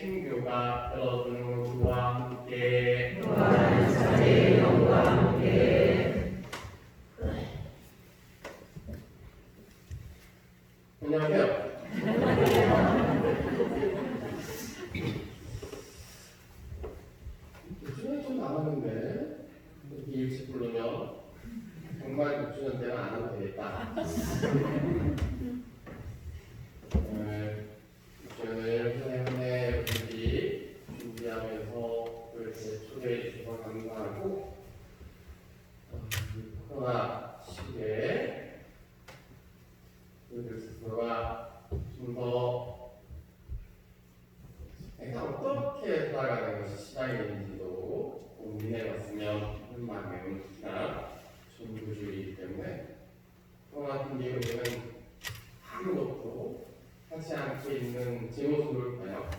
신교가 여러분과 함께 분리로 내는 아무것도 하지 않게 있는 제 모습을 봐요.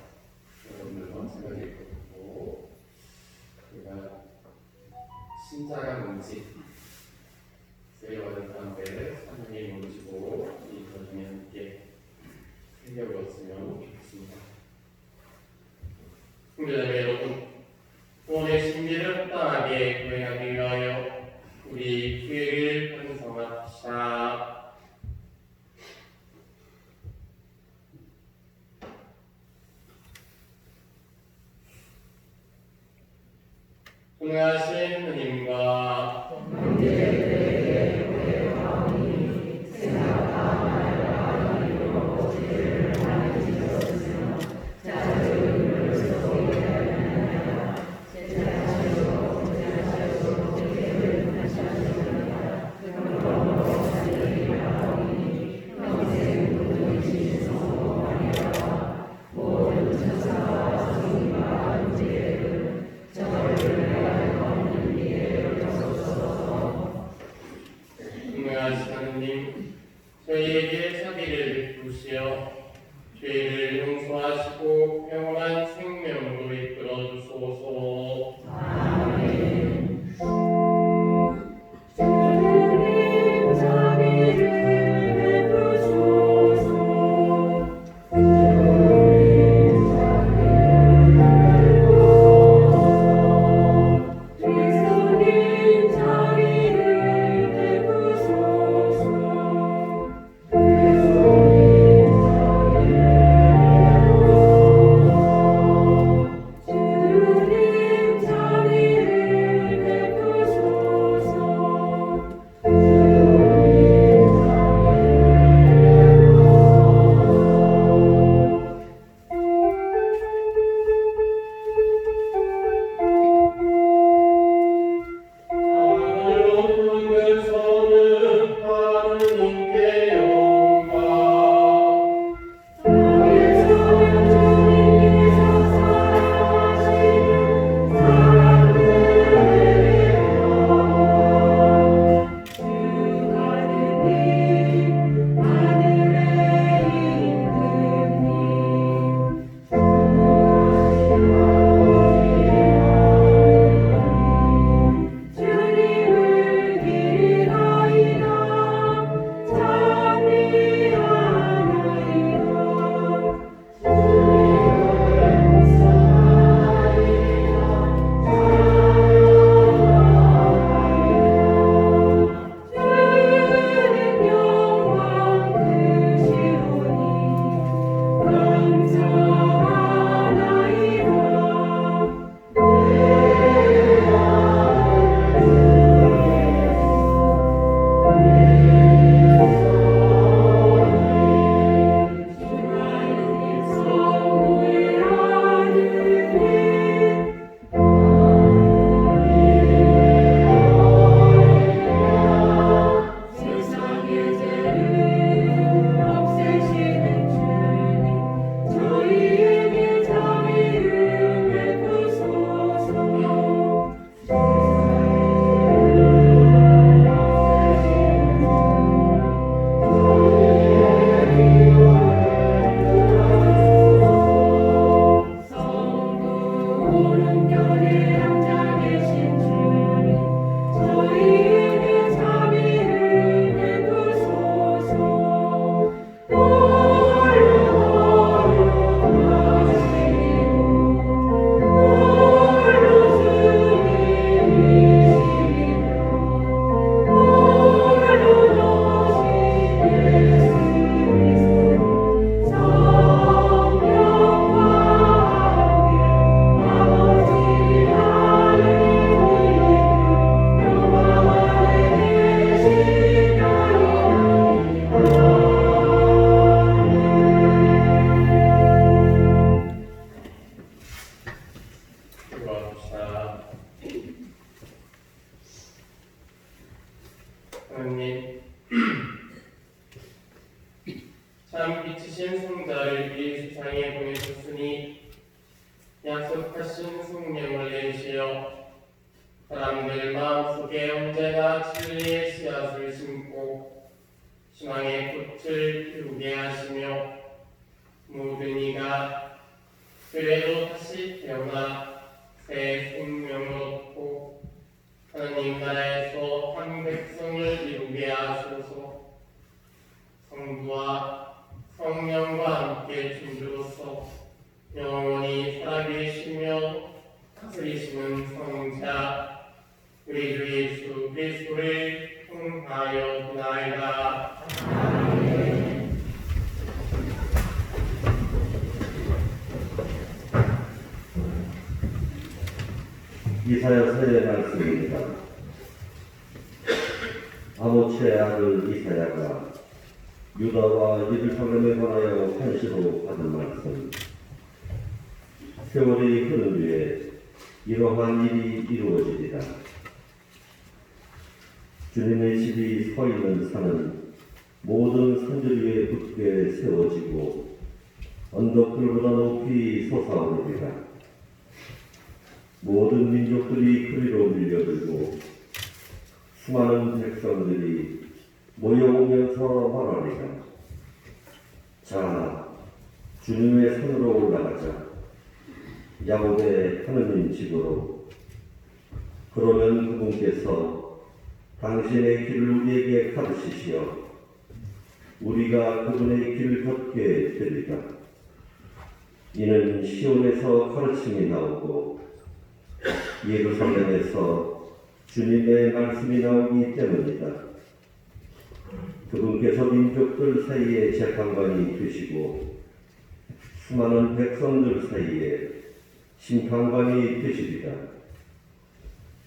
Deus faz pouco é, é, é 약속하신 성령을 내주시어 사람들 마음속에 언제나 진리의 씨앗을 심고 신앙의 꽃을 피우게 하시며 모든 이가 그래도 다시 태어나 새 생명을 얻고 하나님 나라에서 한 백성을 이루게 하소서. 성부와 성령과 함께 준주로서 영원히 살아계시며 다스리시는 성자 우리 주 예수 그리스도를 통하여 나이다 이사야 서의 말씀입니다. 아모츠의 아들 이사야가 유다와 예루살렘에 관하여 한시로 받은 말씀. 세월이 흐른 뒤에 이러한 일이 이루어지리라. 주님의 집이 서 있는 산은 모든 산들 위에 굳게 세워지고 언덕들보다 높이 솟아오르리라. 모든 민족들이 그리로 밀려들고 수많은 백성들이 모여오면서 말하리라. 자, 주님의 산으로 올라가자. 야곱의 하느님 집으로. 그러면 그분께서 당신의 길을 우리에게 가르치시어 우리가 그분의 길을 걷게 되리라. 이는 시온에서 가르침이 나오고 예루살렘에서 주님의 말씀이 나오기 때문이다. 그분께서 민족들 사이에 재판관이 되시고 수많은 백성들 사이에 심판관이 되시리라.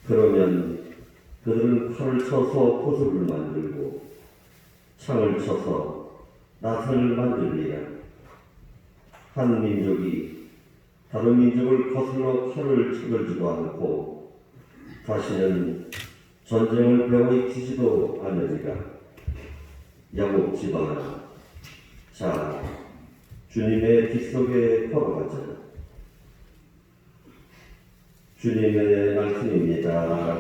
그러면 그들은 칼을 쳐서 포수를 만들고 창을 쳐서 나선을 만들리라. 한 민족이 다른 민족을 거슬러 칼을 쳐들지도 않고 다시는 전쟁을 배워익히지도 않으리라. 야곱 집안아, 자, 주님의 뒷속에 걸어가자. 주님의 말씀입니다.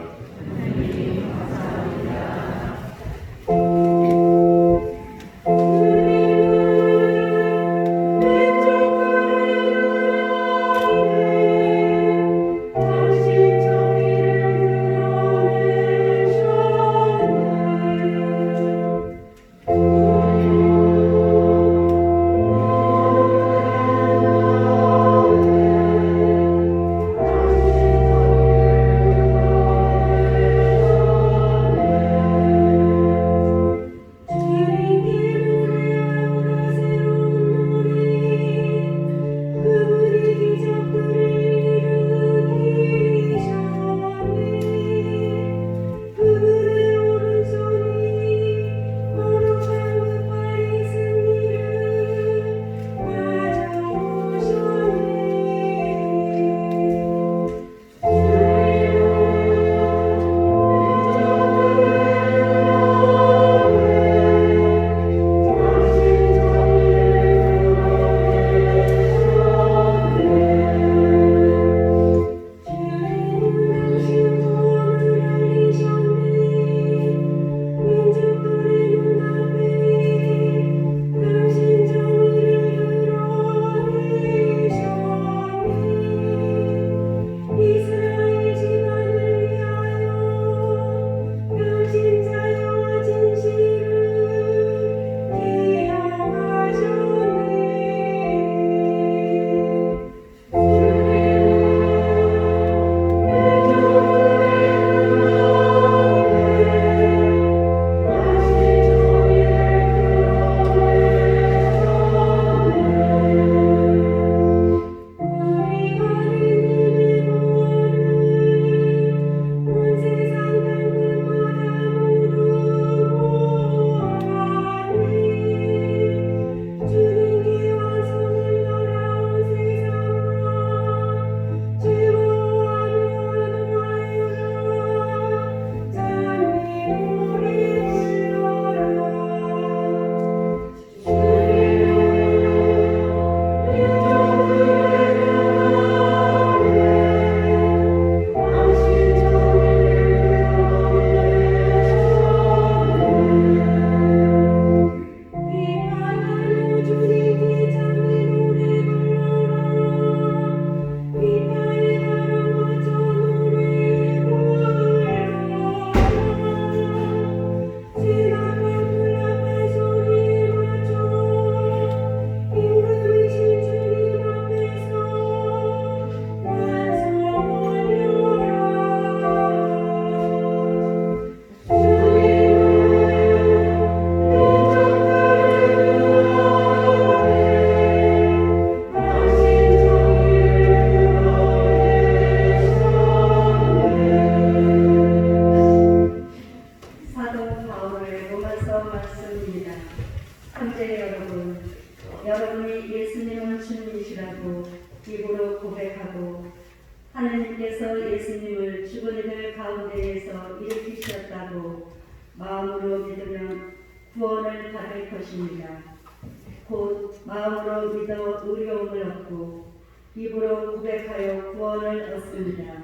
의로움을 얻고 입으로 고백하여 구원을 얻습니다.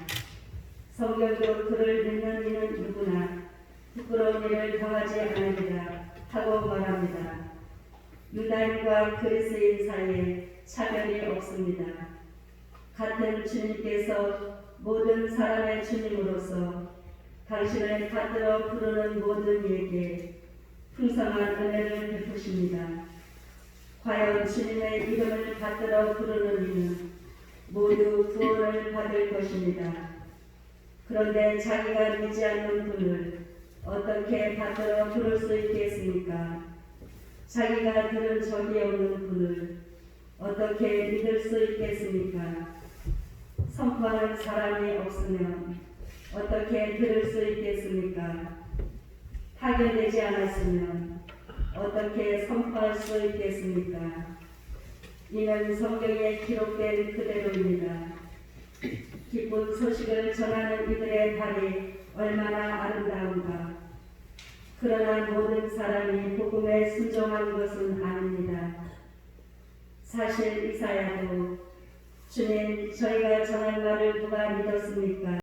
성경도 그를 믿는 이는 누구나 부끄러운 일을 당하지 않으리라 하고 말합니다. 유다인과 그리스인 사이에 차별이 없습니다. 같은 주님께서 모든 사람의 주님으로서 당신을 받들어 부르는 모든 이에게 풍성한 은혜를 베푸십니다. 주님의 이름을 받들어 부르는 이는 모두 구원을 받을 것입니다. 그런데 자기가 믿지 않는 분을 어떻게 받들어 부를 수 있겠습니까? 자기가 들은 적이 없는 분을 어떻게 믿을 수 있겠습니까? 선포하는 사람이 없으면 어떻게 들을 수 있겠습니까? 파견되지 않았으면 어떻게 선포할 수 있겠습니까? 이는 성경에 기록된 그대로입니다. 기쁜 소식을 전하는 이들의 달이 얼마나 아름다운가. 그러나 모든 사람이 복음에 순종한 것은 아닙니다. 사실 이사야도 주님 저희가 전한 말을 누가 믿었습니까?